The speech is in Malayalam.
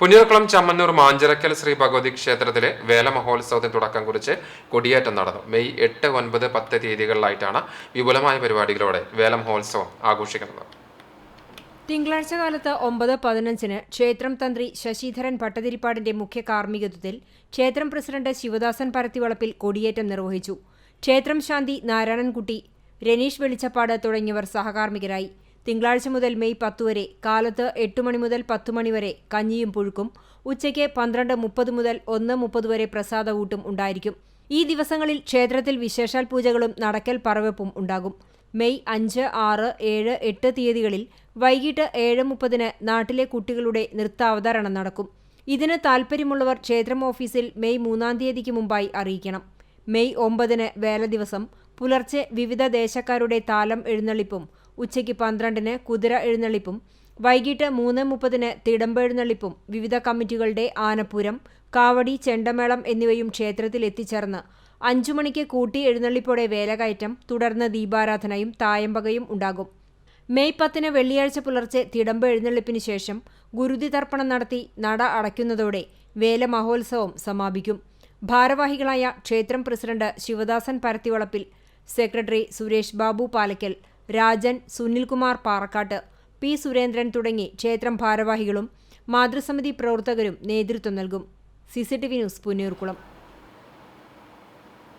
പുന്നൂർക്കുളം ചമ്മന്നൂർ മാഞ്ചിറക്കൽ ശ്രീ ഭഗവതി ക്ഷേത്രത്തിലെ വേല മഹോത്സവത്തിന് തുടക്കം കുറിച്ച് കൊടിയേറ്റം നടന്നു. മെയ് എട്ട് ഒൻപത് പത്ത് തീയതികളിലായിട്ടാണ് വിപുലമായ പരിപാടികളോടെ വേല മഹോത്സവം ആഘോഷിക്കുന്നത്. തിങ്കളാഴ്ച കാലത്ത് ഒമ്പത് പതിനഞ്ചിന് ക്ഷേത്രം തന്ത്രി ശശിധരൻ ഭട്ടതിരിപ്പാടിന്റെ മുഖ്യ കാർമ്മികത്വത്തിൽ ക്ഷേത്രം പ്രസിഡന്റ് ശിവദാസൻ പരത്തിവളപ്പിൽ കൊടിയേറ്റം നിർവഹിച്ചു. ക്ഷേത്രം ശാന്തി നാരായണൻകുട്ടി രനീഷ് വെളിച്ചപ്പാട് തുടങ്ങിയവർ സഹകാർമ്മികരായി. തിങ്കളാഴ്ച മുതൽ മെയ് പത്ത് വരെ കാലത്ത് എട്ട് മണി മുതൽ പത്ത് മണി വരെ കഞ്ഞിയും പുഴുക്കും ഉച്ചയ്ക്ക് പന്ത്രണ്ട് മുപ്പത് മുതൽ ഒന്ന് മുപ്പത് വരെ പ്രസാദ ഊട്ടും ഉണ്ടായിരിക്കും. ഈ ദിവസങ്ങളിൽ ക്ഷേത്രത്തിൽ വിശേഷാൽ പൂജകളും നടക്കൽ പറവെപ്പും ഉണ്ടാകും. മെയ് അഞ്ച് ആറ് ഏഴ് എട്ട് തീയതികളിൽ വൈകിട്ട് ഏഴ് മുപ്പതിന് നാട്ടിലെ കുട്ടികളുടെ നൃത്താവതരണം നടക്കും. ഇതിന് താൽപ്പര്യമുള്ളവർ ക്ഷേത്രം ഓഫീസിൽ മെയ് മൂന്നാം തീയതിക്ക് മുമ്പായി അറിയിക്കണം. മെയ് ഒമ്പതിന് വേല ദിവസം പുലർച്ചെ വിവിധ ദേശക്കാരുടെ താലം എഴുന്നള്ളിപ്പും ഉച്ചയ്ക്ക് പന്ത്രണ്ടിന് കുതിര എഴുന്നള്ളിപ്പും വൈകിട്ട് മൂന്ന് മുപ്പതിന് തിടമ്പെഴുന്നള്ളിപ്പും വിവിധ കമ്മിറ്റികളുടെ ആനപ്പുരം കാവടി ചെണ്ടമേളം എന്നിവയും ക്ഷേത്രത്തിൽ എത്തിച്ചേർന്ന് അഞ്ചുമണിക്ക് കൂട്ടി എഴുന്നള്ളിപ്പോടെ വേലകയറ്റം തുടർന്ന് ദീപാരാധനയും തായമ്പകയും ഉണ്ടാകും. മെയ് പത്തിന് വെള്ളിയാഴ്ച പുലർച്ചെ തിടമ്പ് എഴുന്നള്ളിപ്പിന് ശേഷം ഗുരുതി തർപ്പണം നടത്തി നട അടയ്ക്കുന്നതോടെ വേല മഹോത്സവം സമാപിക്കും. ഭാരവാഹികളായ ക്ഷേത്രം president Sivadasan Parathivalappil secretary Suresh Babu Palakkal Rajan Sunilkumar Parakkattu P. Surendran തുടങ്ങി ക്ഷേത്രം ഭാരവാഹികളും മാതൃസമിതി പ്രവർത്തകരും നേതൃത്വം നൽകും. C C T V news Punnurkulam